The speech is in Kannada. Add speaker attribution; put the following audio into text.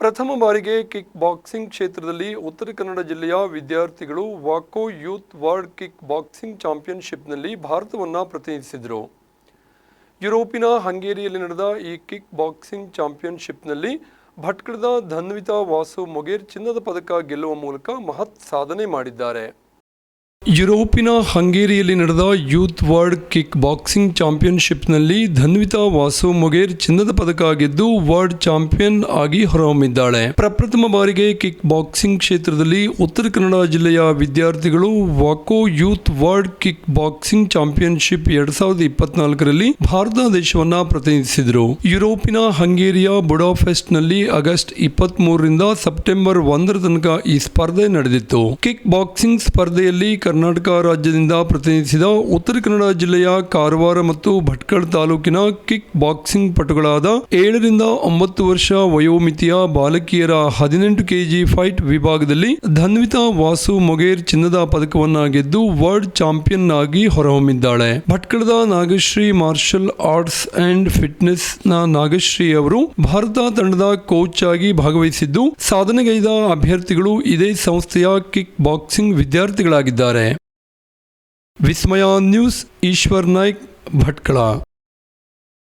Speaker 1: ಪ್ರಥಮ ಬಾರಿಗೆ ಕಿಕ್ ಬಾಕ್ಸಿಂಗ್ ಕ್ಷೇತ್ರದಲ್ಲಿ ಉತ್ತರ ಕನ್ನಡ ಜಿಲ್ಲೆಯ ವಿದ್ಯಾರ್ಥಿಗಳು ವಾಕೋ ಯೂತ್ ವರ್ಲ್ಡ್ ಕಿಕ್ ಬಾಕ್ಸಿಂಗ್ ಚಾಂಪಿಯನ್ಶಿಪ್ನಲ್ಲಿ ಭಾರತವನ್ನು ಪ್ರತಿನಿಧಿಸಿದರು. ಯುರೋಪಿನ ಹಂಗೇರಿಯಲ್ಲಿ ನಡೆದ ಈ ಕಿಕ್ ಬಾಕ್ಸಿಂಗ್ ಚಾಂಪಿಯನ್ಶಿಪ್ನಲ್ಲಿ ಭಟ್ಕಳದ ಧನ್ವಿತಾ ವಾಸು ಮೊಗೇರ್ ಚಿನ್ನದ ಪದಕ ಗೆಲ್ಲುವ ಮೂಲಕ ಮಹತ್ ಸಾಧನೆ ಮಾಡಿದ್ದಾರೆ. ಯುರೋಪಿನ ಹಂಗೇರಿಯಲ್ಲಿ ನಡೆದ ಯೂತ್ ವರ್ಲ್ಡ್ ಕಿಕ್ ಬಾಕ್ಸಿಂಗ್ ಚಾಂಪಿಯನ್ಶಿಪ್ನಲ್ಲಿ ಧನ್ವಿತಾ ವಾಸು ಮೊಗೇರ್ ಚಿನ್ನದ ಪದಕ ಗೆದ್ದು ವರ್ಲ್ಡ್ ಚಾಂಪಿಯನ್ ಆಗಿ ಹೊರಹೊಮ್ಮಿದ್ದಾಳೆ. ಪ್ರಪ್ರಥಮ ಬಾರಿಗೆ ಕಿಕ್ ಬಾಕ್ಸಿಂಗ್ ಕ್ಷೇತ್ರದಲ್ಲಿ ಉತ್ತರ ಕನ್ನಡ ಜಿಲ್ಲೆಯ ವಿದ್ಯಾರ್ಥಿಗಳು ವಾಕೋ youth world kick boxing championship ಎರಡ್ ಸಾವಿರದ ಇಪ್ಪತ್ನಾಲ್ಕರಲ್ಲಿ ಭಾರತ ದೇಶವನ್ನ ಪ್ರತಿನಿಧಿಸಿದರು. ಯುರೋಪಿನ ಹಂಗೇರಿಯ ಬುಡಾಫೆಸ್ಟ್ನಲ್ಲಿ ಆಗಸ್ಟ್ ಇಪ್ಪತ್ತ್ ಮೂರರಿಂದ ಸೆಪ್ಟೆಂಬರ್ ಒಂದರ ತನಕ ಈ ಸ್ಪರ್ಧೆ ನಡೆದಿತ್ತು. ಕಿಕ್ ಬಾಕ್ಸಿಂಗ್ ಸ್ಪರ್ಧೆಯಲ್ಲಿ ಕರ್ನಾಟಕ ರಾಜ್ಯದಿಂದ ಪ್ರತಿನಿಧಿಸಿದ ಉತ್ತರ ಕನ್ನಡ ಜಿಲ್ಲೆಯ ಕಾರವಾರ ಮತ್ತು ಭಟ್ಕಳ ತಾಲೂಕಿನ ಕಿಕ್ ಬಾಕ್ಸಿಂಗ್ ಪಟುಗಳಾದ ಏಳರಿಂದ ಒಂಬತ್ತು ವರ್ಷ ವಯೋಮಿತಿಯ ಬಾಲಕಿಯರ ಹದಿನೆಂಟು ಕೆಜಿ ಫೈಟ್ ವಿಭಾಗದಲ್ಲಿ ಧನ್ವಿತಾ ವಾಸು ಮೊಗೇರ್ ಚಿನ್ನದ ಪದಕವನ್ನ ಗೆದ್ದು ವರ್ಲ್ಡ್ ಚಾಂಪಿಯನ್ ಆಗಿ ಹೊರಹೊಮ್ಮಿದ್ದಾಳೆ. ಭಟ್ಕಳದ ನಾಗಶ್ರೀ ಮಾರ್ಷಲ್ ಆರ್ಟ್ಸ್ ಅಂಡ್ ಫಿಟ್ನೆಸ್ನ ನಾಗಶ್ರೀ ಅವರು ಭಾರತ ತಂಡದ ಕೋಚ್ ಆಗಿ ಭಾಗವಹಿಸಿದ್ದು, ಸಾಧನೆಗೈದ ಅಭ್ಯರ್ಥಿಗಳು ಇದೇ ಸಂಸ್ಥೆಯ ಕಿಕ್ ಬಾಕ್ಸಿಂಗ್ ವಿದ್ಯಾರ್ಥಿಗಳಾಗಿದ್ದಾರೆ. विस्मया न्यूज़ ईश्वर नायक भटकड़ा